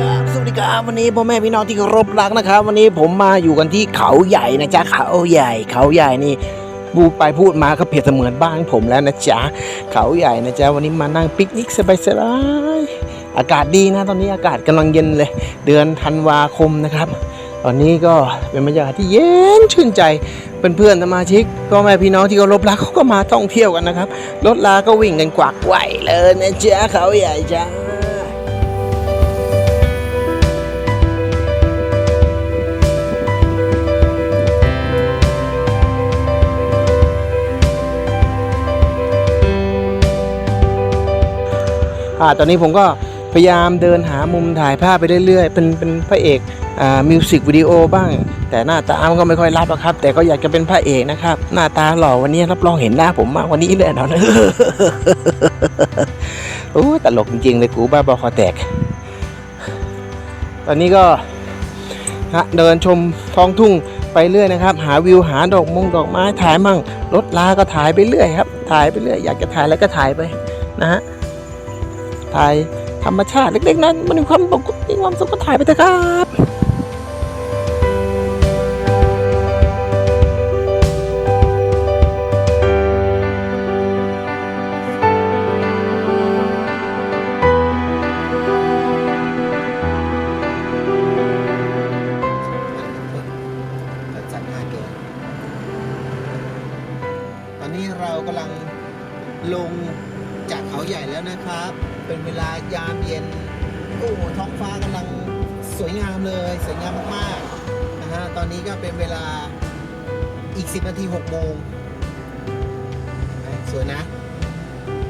ครับสวัสดีครับวันนี้พ่อแม่พี่น้องที่เคารพรักนะครับ วันนี้ผมมาอยู่กันที่เขาใหญ่นะจ๊ะเขาใหญ่ เขาใหญ่นี่พูดไปพูดมาก็เพียรเสมือนบ้านผมแล้วนะจ๊ะเขาใหญ่นะจ๊ะวันนี้มานั่งปิกนิกสบายๆ อากาศดีนะตอนนี้อากาศกำลังเย็นเลย เดือนธันวาคมนะครับ ตอนนี้ก็เป็นบรรยากาศที่เย็นชื่นใจเพื่อนๆสมาชิกพ่อแม่พี่น้องที่เคารพรักเขาก็มาท่องเที่ยวกันนะครับรถลาก็วิ่งกันกวักไหวเลยนะจ๊ะเขาใหญ่จ้าอ่าตอนนี้ผมก็ พยายามเดินหามุมถ่ายภาพไปเรื่อยๆ เป็นเป็นพระเอกมิวสิกวิดีโอบ้าง แต่หน้าตามันก็ไม่ค่อยรับอกครับ แต่ก็อยากจะเป็นพระเอกนะครับ หน้าตาหล่อวันนี้รับรองเห็นหน้าผมมากวันนี้แน่นอนโอ้ตลกจริงๆเลยกูบ้าบอคอแตก ตอนนี้ก็ฮะเดินชมท้องทุ่งไปเรื่อยนะครับ หาวิวหาดอกมงดอกไม้ถ่ายมั่งรถลาก็ถ่ายไปเรื่อยครับ ถ่ายไปเรื่อยอยากจะถ่ายแล้วก็ถ่ายไปนะฮะถ่าย ธรรมชาติเล็กๆนั้นมันมีความปกติมีความสุขก็ถ่ายไปเถอะครับตอนนี้เรากำลังลง จากเขาใหญ่แล้วนะครับ เป็นเวลายามเย็น โอ้ท้องฟ้ากำลังสวยงามเลย สวยงามมากๆนะฮะ ตอนนี้ก็เป็นเวลาอีก 10 นาที6โมงสวยนะ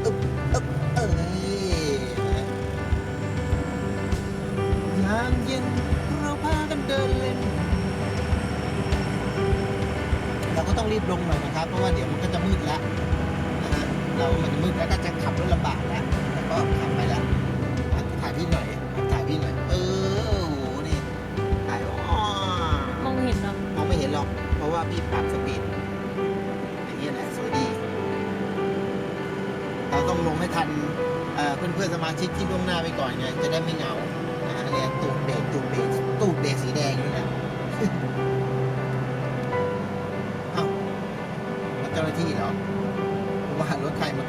อึ๊บอึ๊บเอ้ยนะยามเย็นเราพากันเดินเล่น เราก็ต้องรีบลงหน่อยนะครับ เพราะว่าเดี๋ยวมันก็จะมืดแล้วนะฮะ เรามันจะมืดแล้วก็จะขับรถลำบากแล้วแต่ก็ขับไปแล้วอะถ่ายพี่หน่อยอะถ่ายพี่หน่อยเออโหนี่ถ่ายอ๋อมองเห็นเนาะมองไม่เห็นหรอก เพราะว่าพี่ปรับสปีดอย่างนี้ยแหละสวยดี เราต้องลงให้ทันเอ่อเพื่อนๆสมาชิกที่ล่วงหน้าไปก่อนไงจะได้ไม่เหงานะฮะเนี่ยตูดเบรกตูดเบรกตูดเบรกสีแดงนี่นะเอ้าแล้วเจ้าหน้าที่เหรอ ว่ารถใครมา